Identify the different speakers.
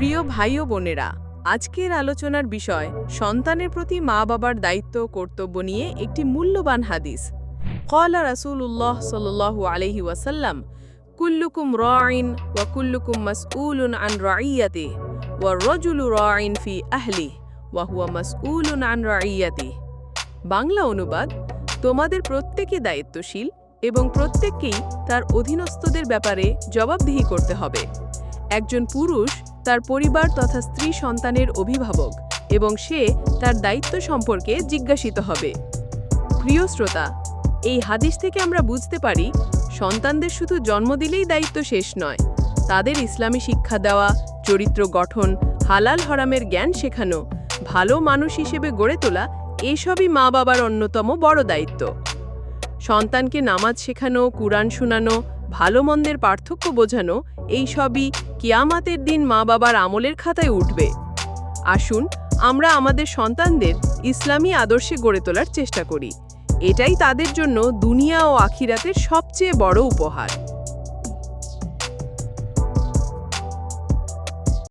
Speaker 1: প্রিয় ভাই ও বোনেরা, আজকের আলোচনার বিষয়, সন্তানের প্রতি মা বাবার দায়িত্ব কর্তব্য নিয়ে একটি মূল্যবান হাদিস। কলা রাসূলুল্লাহ সাল্লাল্লাহু আলাইহি ওয়াসাল্লাম, কুল্লুকুম রাইন ওয়া কুল্লুকুম মাসউলুন আন রাইয়াতি ওয়া রাজুলু রাইন ফি আহলি ওয়া হুয়া মাসউলুন আন রাইয়াতি বাংলা অনুবাদ, তোমাদের প্রত্যেকে দায়িত্বশীল এবং প্রত্যেককেই তার অধীনস্থদের ব্যাপারে জবাবদিহি করতে হবে। একজন পুরুষ তার পরিবার তথা স্ত্রী সন্তানের অভিভাবক এবং সে তার দায়িত্ব সম্পর্কে জিজ্ঞাসিত হবে। প্রিয় শ্রোতা, এই হাদিস থেকে আমরা বুঝতে পারি, সন্তানদের শুধু জন্ম দিলেই দায়িত্ব শেষ নয়। তাদের ইসলামী শিক্ষা দেওয়া, চরিত্র গঠন, হালাল হরামের জ্ঞান শেখানো, ভালো মানুষ হিসেবে গড়ে তোলা, এসবই মা বাবার অন্যতম বড় দায়িত্ব। সন্তানকে নামাজ শেখানো, কুরআন শোনানো ভালো মন্দের পার্থক্য বোঝানো এই সবই কিয়ামাতের দিন মা বাবার আমলের খাতায় উঠবে। আসুন, আমরা আমাদের সন্তানদের ইসলামী আদর্শে গড়ে তোলার চেষ্টা করি। এটাই তাদের জন্য দুনিয়া ও আখিরাতের সবচেয়ে বড় উপহার।